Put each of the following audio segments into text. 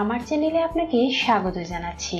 আমার চ্যানেলে আপনাকে স্বাগত জানাচ্ছি।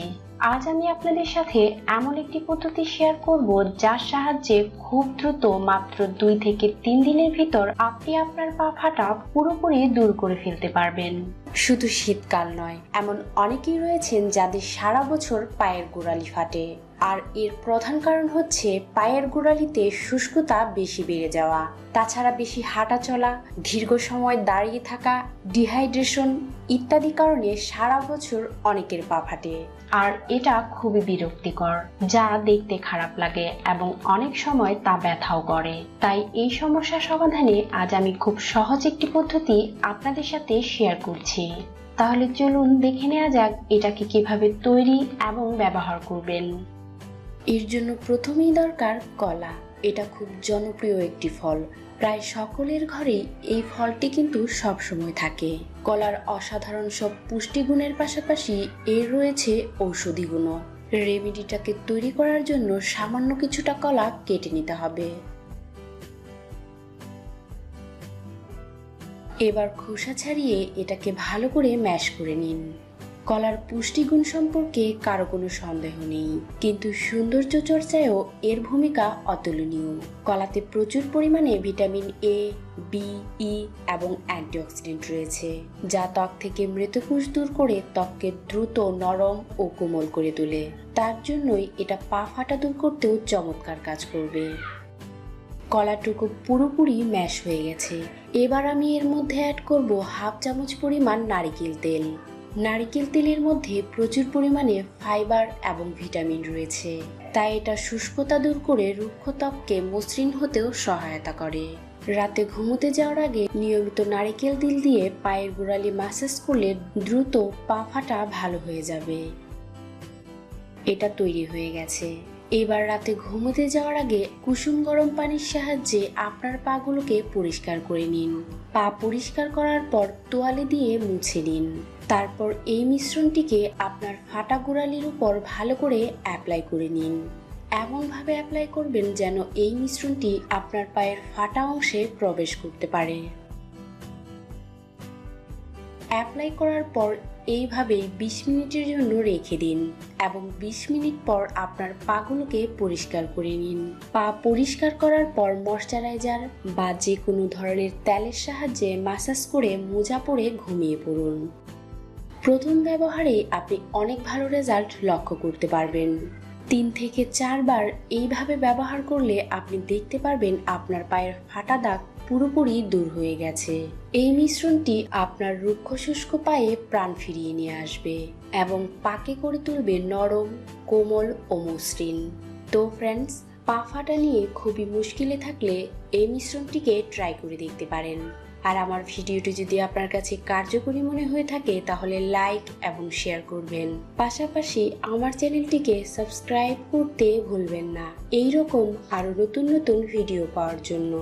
আজ আমি আপনাদের সাথে এমন একটি পদ্ধতি শেয়ার করব যার সাহায্যে খুব দ্রুত মাত্র দুই থেকে তিন দিনের ভিতর আপনি আপনার পা ফাটা পুরোপুরি দূর করে ফেলতে পারবেন। শুধু শীতকাল নয়, এমন অনেকেই রয়েছেন যাদের সারা বছর পায়ের গোড়ালি ফাটে। আর এর প্রধান কারণ হচ্ছে পায়ের গোড়ালিতে শুষ্কতা বেশি বেড়ে যাওয়া। তাছাড়া বেশি হাঁটা চলা, দীর্ঘ সময় দাঁড়িয়ে থাকা, ডিহাইড্রেশন ইত্যাদি কারণে সারা বছর অনেকের পা ফাটে। আর এটা খুবই বিরক্তিকর, যা দেখতে খারাপ লাগে এবং অনেক সময় তা ব্যথাও করে। তাই এই সমস্যা সমাধানে আজ আমি খুব সহজ একটি পদ্ধতি আপনাদের সাথে শেয়ার করছি। তাহলে চলুন দেখে নেওয়া যাক এটাকে কীভাবে তৈরি এবং ব্যবহার করবেন। এর জন্য প্রথমেই দরকার কলা। এটা খুব জনপ্রিয় একটি ফল। প্রায় সকলের ঘরেই এই ফলটি কিন্তু সব সময় থাকে। কলার অসাধারণ সব পুষ্টিগুণের পাশাপাশি এর রয়েছে ঔষধি গুণও। রেমেডিটাকে তৈরি করার জন্য সামান্য কিছুটা কলা কেটে নিতে হবে। এবার খোসা ছাড়িয়ে এটাকে ভালো করে ম্যাশ করে নিন। কলার পুষ্টিগুণ সম্পর্কে কারও কোনো সন্দেহ নেই। কিন্তু সৌন্দর্য চর্চায়ও এর ভূমিকা অতুলনীয়। কলাতে প্রচুর পরিমাণে ভিটামিন এ বি ই এবং অ্যান্টিঅক্সিডেন্ট রয়েছে, যা ত্বক থেকে মৃতকোষ দূর করে ত্বককে দ্রুত নরম ও কোমল করে তোলে। তার জন্যই এটা পা ফাটা দূর করতেও চমৎকার কাজ করবে। কলাটুকু পুরোপুরি ম্যাশ হয়ে গেছে। এবার আমি এর মধ্যে অ্যাড করব হাফ চামচ পরিমাণ নারিকেল তেল। নারিকেল তেলের মধ্যে প্রচুর পরিমাণে ফাইবার এবং ভিটামিন রয়েছে। তাই এটা শুষ্কতা দূর করে রুক্ষ ত্বককে মসৃণ হতেও সহায়তা করে। রাতে ঘুমোতে যাওয়ার আগে নিয়মিত নারিকেল তেল দিয়ে পায়ের গোড়ালি মাসাজ করলে দ্রুত পা ফাটা ভালো হয়ে যাবে। এটা তৈরি হয়ে গেছে। এবার রাতে ঘুমোতে যাওয়ার আগে কুসুম গরম পানির সাহায্যে আপনার পাগুলোকে পরিষ্কার করে নিন। পা পরিষ্কার করার পর তোয়ালে দিয়ে মুছে নিন। তারপর এই মিশ্রণটিকে আপনার ফাটা গোড়ালির উপর ভালো করে অ্যাপ্লাই করে নিন। এমনভাবে অ্যাপ্লাই করবেন যেন এই মিশ্রণটি আপনার পায়ের ফাটা অংশে প্রবেশ করতে পারে। অ্যাপ্লাই করার পর এইভাবেই বিশ মিনিটের জন্য রেখে দিন এবং বিশ মিনিট পর আপনার পাগুলোকে পরিষ্কার করে নিন। পা পরিষ্কার করার পর ময়শ্চারাইজার বা যে কোনো ধরনের তেলের সাহায্যে মাসাজ করে মোজা পরে ঘুমিয়ে পড়ুন। প্রথম ব্যবহারে আপনি অনেক ভালো রেজাল্ট লক্ষ্য করতে পারবেন। তিন থেকে চারবার এইভাবে ব্যবহার করলে আপনি দেখতে পারবেন আপনার পায়ের ফাটা দাগ পুরোপুরি দূর হয়ে গেছে। এই মিশ্রণটি আপনার রুক্ষ শুষ্ক পায়ে প্রাণ ফিরিয়ে নিয়ে আসবে এবং পাকে করে তুলবে নরম, কোমল ও মসৃণ। তো ফ্রেন্ডস পা ফাটা নিয়ে খুবই মুশকিলে থাকলে এই মিশ্রণটিকে ট্রাই করে দেখতে পারেন। আর আমার ভিডিওটি যদি আপনার কাছে কার্যকরী মনে হয়ে থাকে, তাহলে লাইক এবং শেয়ার করবেন। পাশাপাশি আমার চ্যানেলটিকে সাবস্ক্রাইব করতে ভুলবেন না। এই রকম আরও নতুন নতুন ভিডিও পাওয়ার জন্য।